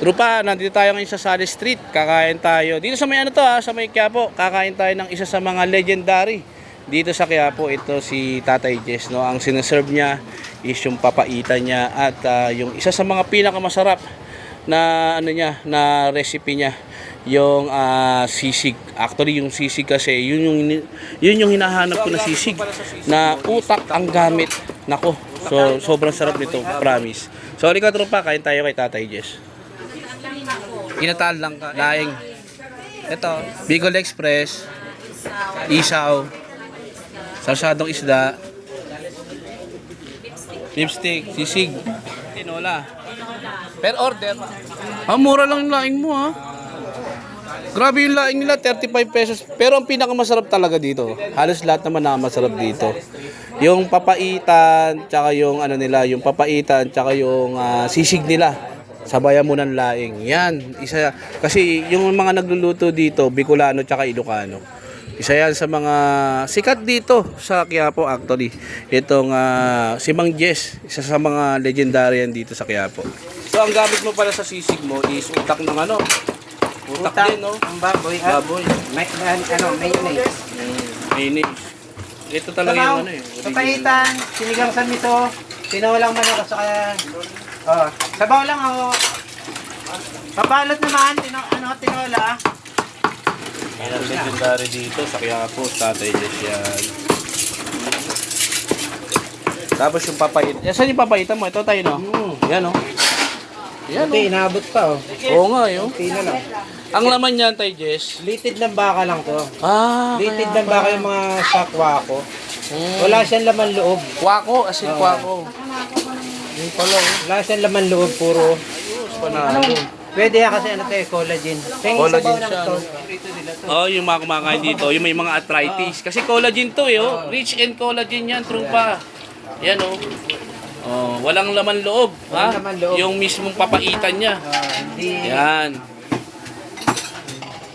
Rupa, nandito tayo ngayon sa Sally Street. Kakain tayo. Dito sa may ano to ha, sa may Quiapo. Kakain tayo ng isa sa mga legendary. Dito sa Quiapo, ito si Tatay Jess. No? Ang sinaserve niya is yung papaitan niya at ah, yung isa sa mga pinakamasarap na ano niya, na recipe niya yung ah, sisig. Actually, yung sisig kasi, yun yung, yun yung hinahanap ko na sisig. Na utak ang gamit. Nako, so sobrang sarap nito, promise. So, halika tropa, kain tayo kay Tatay Jess. Inataan lang ka. Laing. Ito. Bicol Express. Isaw. Sarsadong isda. Lipstick. Sisig. Tinola. Per order. Ah, mura lang yung laing mo ha. Grabe yung laing nila, 35 pesos. Pero ang pinakamasarap talaga dito, halos lahat naman na masarap dito. Yung papaitan, tsaka yung ano nila, yung papaitan, tsaka yung ah, sisig nila. Sabayan mo ng laing. Yan, isa kasi yung mga nagluluto dito, Bicolano tsaka Ilocano. Isa yan sa mga sikat dito sa Quiapo actually. Itong ah, si Mang Jess, isa sa mga legendary yan dito sa Quiapo. So ang gamit mo pala sa sisig mo is utak ng ano? Utak, din, no? Ang baboy. ah. Baboy. May, ano, mayonnaise. Mm, mayonnaise. Ito talaga yung ano eh. original. Papaitan, sinigang sa miso, tinolang manok, saka, oh, sabaw lang ako. Papalot naman, tino, ano, tinola. Ang legendary dito sa Quiapo, Tatay Jess yan. Tapos yung papait. Yan, saan yung papaitan mo? Ito tayo, no? Hmm. Yan, no? Yan, Hindi, no? inaabot pa, oh. Oo nga, yun. Pina lang. Ang laman niyan, Tay Jess. Litid ng baka lang to. Ah, Litid ng baka yung mga sakwa ko. Mm. Wala siyang laman loob. Kwako, asin kwako. Yung pala. Wala siyang laman loob, puro. Panalo. Pwede yan kasi ano to eh, collagen. Tingin Collagen sabaw lang siya, to. Oh, yung mga kumakain dito, yung may mga arthritis. Kasi collagen to, eh, oh. Rich in collagen yan, trupa. Yan, oh. Oh, walang laman loob, ha? Walang laman loob. Yung mismong papaitan niya. Ah, hindi. Yan.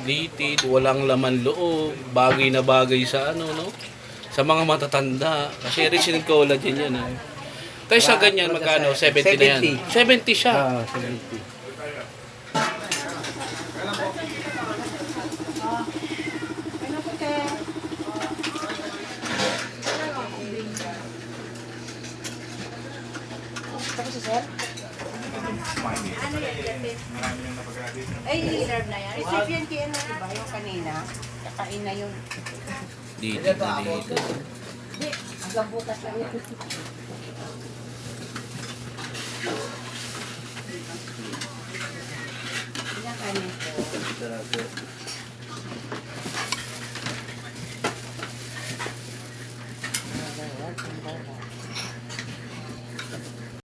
Litid, walang laman loob, bagay na bagay sa ano, no? Sa mga matatanda. Kasi rich in collagen yan, eh. Tayo sa ganyan, magkano? 70 na yan. 70 siya. Ah, 70. Ay, reserve na yan. Reserve yan kay ano, diba? Yung kanina. Kakain na yun. Dito, dito. Hanggang bukas lang yun.